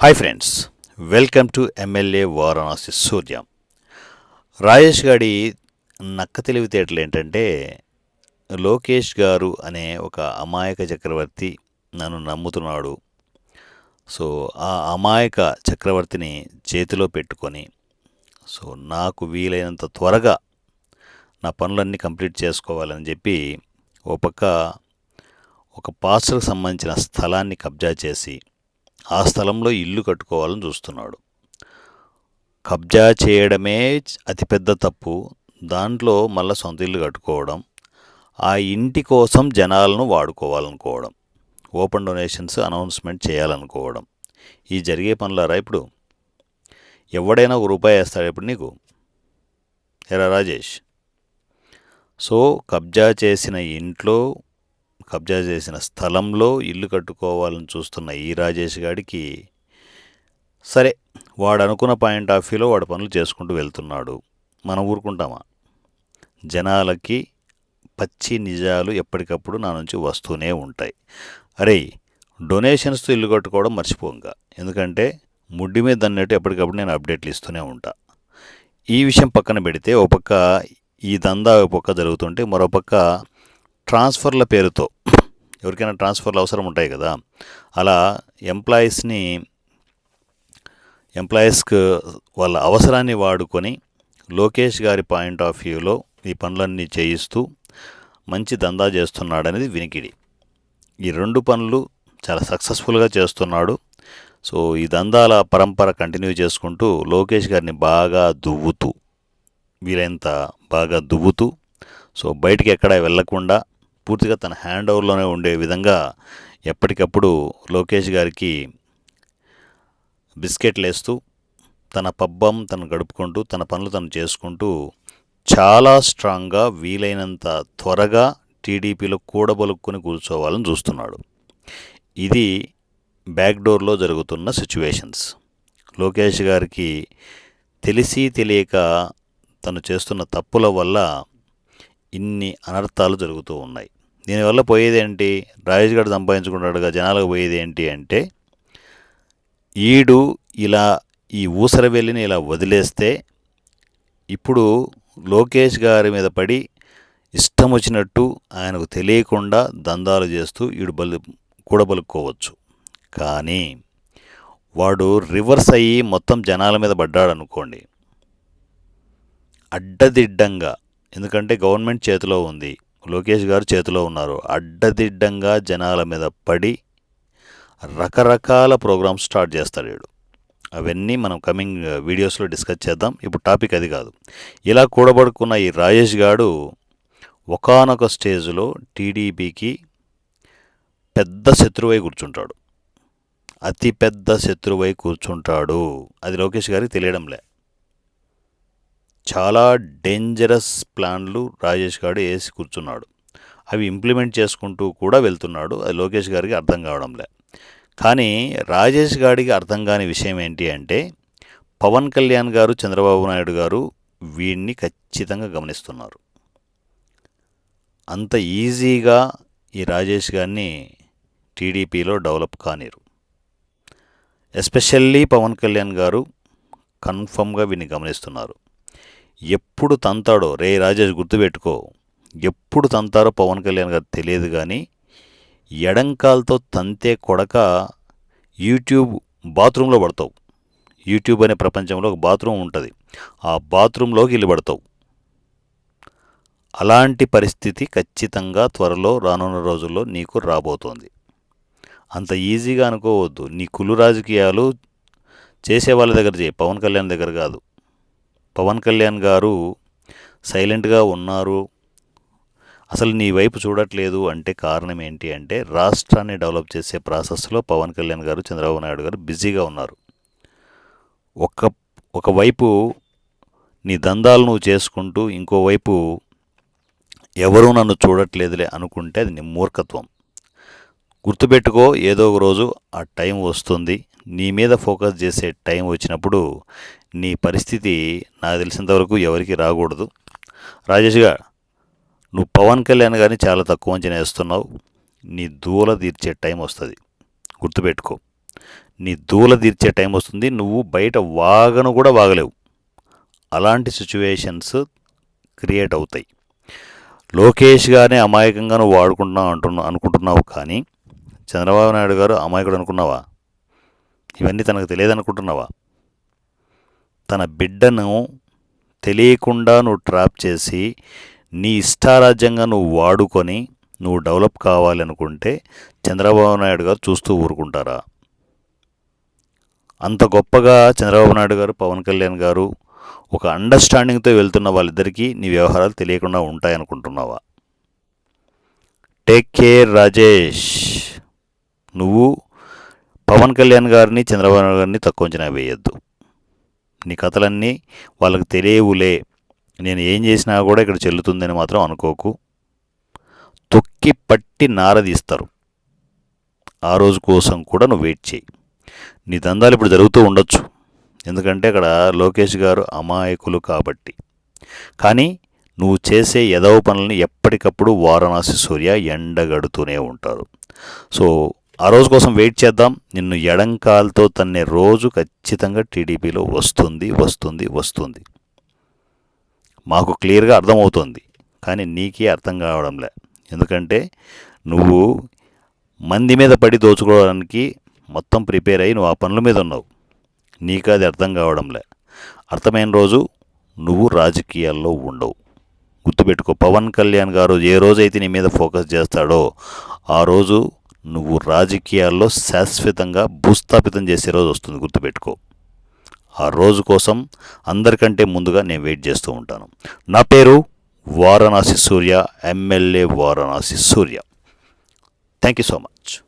Hi friends welcome to MLA Varanasi Surya Rajesh గారి నక్క తెలివితేటలు ఏంటంటే లోకేష్ గారు అనే ఒక అమాయక చక్రవర్తి నన్ను నమ్ముతున్నాడు. సో ఆ అమాయక చక్రవర్తిని చేతిలో పెట్టుకొని సో నాకు వీలైనంత త్వరగా నా పనులన్నీ కంప్లీట్ చేసుకోవాలని చెప్పి ఓ పక్క ఒక పాస్టర్కి సంబంధించిన స్థలాన్ని కబ్జా చేసి ఆ స్థలంలో ఇల్లు కట్టుకోవాలని చూస్తున్నాడు. కబ్జా చేయడమే అతిపెద్ద తప్పు. దాంట్లో మళ్ళీ సొంత ఇల్లు కట్టుకోవడం ఆ ఇంటి కోసం జనాలను వాడుకోవాలనుకోవడం ఓపెన్ డొనేషన్స్ అనౌన్స్మెంట్ చేయాలనుకోవడం. ఈ జరిగే పనులారా ఇప్పుడు. ఎవడైనా ఒక రూపాయి వేస్తాడు ఇప్పుడు నీకు. ఎరా రాజేష్. సో కబ్జా చేసిన ఇంట్లో కబ్జా చేసిన స్థలంలో ఇల్లు కట్టుకోవాలని చూస్తున్న ఈ రాజేష్ గాడికి సరే వాడు అనుకున్న పాయింట్ ఆఫ్ వ్యూలో వాడు పనులు చేసుకుంటూ వెళ్తున్నాడు. మనం ఊరుకుంటామా? జనాలకి పచ్చి నిజాలు ఎప్పటికప్పుడు నా నుంచి వస్తూనే ఉంటాయి. అరే డొనేషన్స్తో ఇల్లు కట్టుకోవడం మర్చిపోంగా ఎందుకంటే ముడ్డి మీద అన్నట్టు ఎప్పటికప్పుడు నేను అప్డేట్లు ఇస్తూనే ఉంటా. ఈ విషయం పక్కన పెడితే ఒక పక్క ఈ దందా ఒక పక్క జరుగుతుంటే మరో పక్క ట్రాన్స్ఫర్ల పేరుతో. ఎవరికైనా ట్రాన్స్ఫర్లు అవసరం ఉంటాయి కదా. అలా ఎంప్లాయీస్ని ఎంప్లాయీస్కి వాళ్ళ అవసరాన్ని వాడుకొని లోకేష్ గారి పాయింట్ ఆఫ్ వ్యూలో ఈ పనులన్నీ చేయిస్తూ మంచి దందా చేస్తున్నాడనేది వినికిడి. ఈ రెండు పనులు చాలా సక్సెస్ఫుల్గా చేస్తున్నాడు. సో ఈ దందాల పరంపర కంటిన్యూ చేసుకుంటూ లోకేష్ గారిని బాగా దువ్వుతూ వీలైనంత బాగా దువ్వుతూ సో బయటికి ఎక్కడ వెళ్ళకుండా పూర్తిగా తన హ్యాండ్ ఓవర్లోనే ఉండే విధంగా ఎప్పటికప్పుడు లోకేష్ గారికి బిస్కెట్లు వేస్తూ తన పబ్బం తను గడుపుకుంటూ తన పనులు తను చేసుకుంటూ చాలా స్ట్రాంగ్గా వీలైనంత త్వరగా టీడీపీలో కూడబలుక్కుని కూర్చోవాలని చూస్తున్నాడు. ఇది బ్యాక్ డోర్లో జరుగుతున్న సిచ్యువేషన్స్. లోకేష్ గారికి తెలిసి తెలియక తను చేస్తున్న తప్పుల వల్ల ఇన్ని అనర్థాలు జరుగుతూ ఉన్నాయి. దీనివల్ల పోయేది ఏంటి రాజేష్ గారు సంపాదించుకుంటాడుగా జనాలకు పోయేది ఏంటి అంటే ఈడు ఇలా ఈ ఊసర వెళ్ళిని ఇలా వదిలేస్తే ఇప్పుడు లోకేష్ గారి మీద పడి ఇష్టం వచ్చినట్టు ఆయనకు తెలియకుండా దందాలు చేస్తూ ఈడు బలు కూడబలుక్కోవచ్చు కానీ వాడు రివర్స్ అయ్యి మొత్తం జనాల మీద పడ్డాడు అనుకోండి అడ్డదిడ్డంగా ఎందుకంటే గవర్నమెంట్ చేతిలో ఉంది లోకేష్ గారు చేతిలో ఉన్నారు. అడ్డదిడ్డంగా జనాల మీద పడి రకరకాల ప్రోగ్రామ్స్ స్టార్ట్ చేస్తాడు వీడు. అవన్నీ మనం కమింగ్ వీడియోస్లో డిస్కస్ చేద్దాం. ఇప్పుడు టాపిక్ అది కాదు. ఇలా కూడబడుకున్న ఈ రాజేష్ గాడు ఒకానొక స్టేజ్లో టీడీపీకి పెద్ద శత్రువై కూర్చుంటాడు. అతి పెద్ద శత్రువై కూర్చుంటాడు. అది లోకేష్ గారికి తెలియడంలే. చాలా డేంజరస్ ప్లాన్లు రాజేష్ గారు వేసి కూర్చున్నాడు. అవి ఇంప్లిమెంట్ చేసుకుంటూ కూడా వెళ్తున్నాడు. అది లోకేష్ గారికి అర్థం కావడంలే కానీ రాజేష్ గారికి అర్థం కాని విషయం ఏంటి అంటే పవన్ కళ్యాణ్ గారు చంద్రబాబు నాయుడు గారు వీడిని ఖచ్చితంగా గమనిస్తున్నారు. అంత ఈజీగా ఈ రాజేష్ గారిని టీడీపీలో డెవలప్ కానిరు. ఎస్పెషల్లీ పవన్ కళ్యాణ్ గారు కన్ఫర్మ్గా వీడిని గమనిస్తున్నారు. ఎప్పుడు తంతాడో రే రాజేష్ గుర్తుపెట్టుకో ఎప్పుడు తంతారో పవన్ కళ్యాణ్ గారు తెలియదు కానీ ఎడంకాలతో తంతే కొడక యూట్యూబ్ బాత్రూంలో పడతావు. యూట్యూబ్ అనే ప్రపంచంలో ఒక బాత్రూమ్ ఉంటుంది. ఆ బాత్రూంలోకి వెళ్ళి పడతావు. అలాంటి పరిస్థితి ఖచ్చితంగా త్వరలో రానున్న రోజుల్లో నీకు రాబోతోంది. అంత ఈజీగా అనుకోవద్దు. నీ కులు రాజకీయాలు చేసే వాళ్ళ దగ్గర చేయి. పవన్ కళ్యాణ్ దగ్గర కాదు. పవన్ కళ్యాణ్ గారు సైలెంట్గా ఉన్నారు. అసలు నీ వైపు చూడట్లేదు అంటే కారణం ఏంటి అంటే రాష్ట్రాన్ని డెవలప్ చేసే ప్రాసెస్లో పవన్ కళ్యాణ్ గారు చంద్రబాబు నాయుడు గారు బిజీగా ఉన్నారు. ఒక ఒకవైపు నీ దందాలు నువ్వు చేసుకుంటూ ఇంకోవైపు ఎవరూ నన్ను చూడట్లేదులే అనుకుంటే అది నీ మూర్ఖత్వం. గుర్తుపెట్టుకో ఏదో ఒక రోజు ఆ టైం వస్తుంది. నీ మీద ఫోకస్ చేసే టైం వచ్చినప్పుడు నీ పరిస్థితి నాకు తెలిసినంతవరకు ఎవరికి రాకూడదు. రాజేష్గా నువ్వు పవన్ కళ్యాణ్ కానీ చాలా తక్కువ అంచనా వేస్తున్నావు. నీ దూల తీర్చే టైం వస్తుంది. గుర్తుపెట్టుకో నీ దూల తీర్చే టైం వస్తుంది. నువ్వు బయట వాగను కూడా వాగలేవు. అలాంటి సిచ్యువేషన్స్ క్రియేట్ అవుతాయి. లోకేష్ గారిని అమాయకంగా నువ్వు వాడుకుంటున్నావు అంటున్నా అనుకుంటున్నావు కానీ చంద్రబాబు నాయుడు గారు అమాయకుడు అనుకున్నావా? ఇవన్నీ తనకు తెలియదు అనుకుంటున్నావా తన బిడ్డను తెలియకుండా నువ్వు ట్రాప్ చేసి నీ ఇష్టారాజ్యంగా నువ్వు వాడుకొని నువ్వు డెవలప్ కావాలనుకుంటే చంద్రబాబు నాయుడు గారు చూస్తూ ఊరుకుంటారా? అంత గొప్పగా చంద్రబాబు నాయుడు గారు పవన్ కళ్యాణ్ గారు ఒక అండర్స్టాండింగ్తో వెళ్తున్న వాళ్ళిద్దరికీ నీ వ్యవహారాలు తెలియకుండా ఉంటాయనుకుంటున్నావా? టేక్ కేర్ రాజేష్ నువ్వు పవన్ కళ్యాణ్ గారిని చంద్రబాబు గారిని తక్కువ అంచనా వేయొద్దు. నీ కథలన్నీ వాళ్ళకి తెలియవులే. నేను ఏం చేసినా కూడా ఇక్కడ చెల్లుతుందని మాత్రం అనుకోకు. తొక్కి పట్టి నారదీస్తారు. ఆ రోజు కోసం కూడా నువ్వు వెయిట్ చేయి. నీ దందాలు ఇప్పుడు జరుగుతూ ఉండొచ్చు. ఎందుకంటే అక్కడ లోకేష్ గారు అమాయకులు కాబట్టి. కానీ నువ్వు చేసే యదవ పనులని ఎప్పటికప్పుడు వారణాసి సూర్య ఎండగడుతూనే ఉంటారు. సో ఆ రోజు కోసం వెయిట్ చేద్దాం. నిన్ను ఎడంకాలతో తన్నే రోజు ఖచ్చితంగా టీడీపీలో వస్తుంది వస్తుంది వస్తుంది. మాకు క్లియర్గా అర్థమవుతుంది. కానీ నీకే అర్థం కావడంలే. ఎందుకంటే నువ్వు మంది మీద పడి దోచుకోవడానికి మొత్తం ప్రిపేర్ అయ్యి నువ్వు ఆ పనుల మీద ఉన్నావు. నీకు అది అర్థం కావడంలే. అర్థమైన రోజు నువ్వు రాజకీయాల్లో ఉండవు. గుర్తుపెట్టుకో పవన్ కళ్యాణ్ గారు ఏ రోజైతే నీ మీద ఫోకస్ చేస్తాడో ఆ రోజు నువ్వు రాజకీయాల్లో శాశ్వతంగా భూస్థాపితం చేసే రోజు వస్తుంది గుర్తుపెట్టుకో. ఆ రోజు కోసం అందరికంటే ముందుగా నేను వెయిట్ చేస్తూ ఉంటాను. నా పేరు Varanasi Surya MLA Varanasi Surya. Thank you so much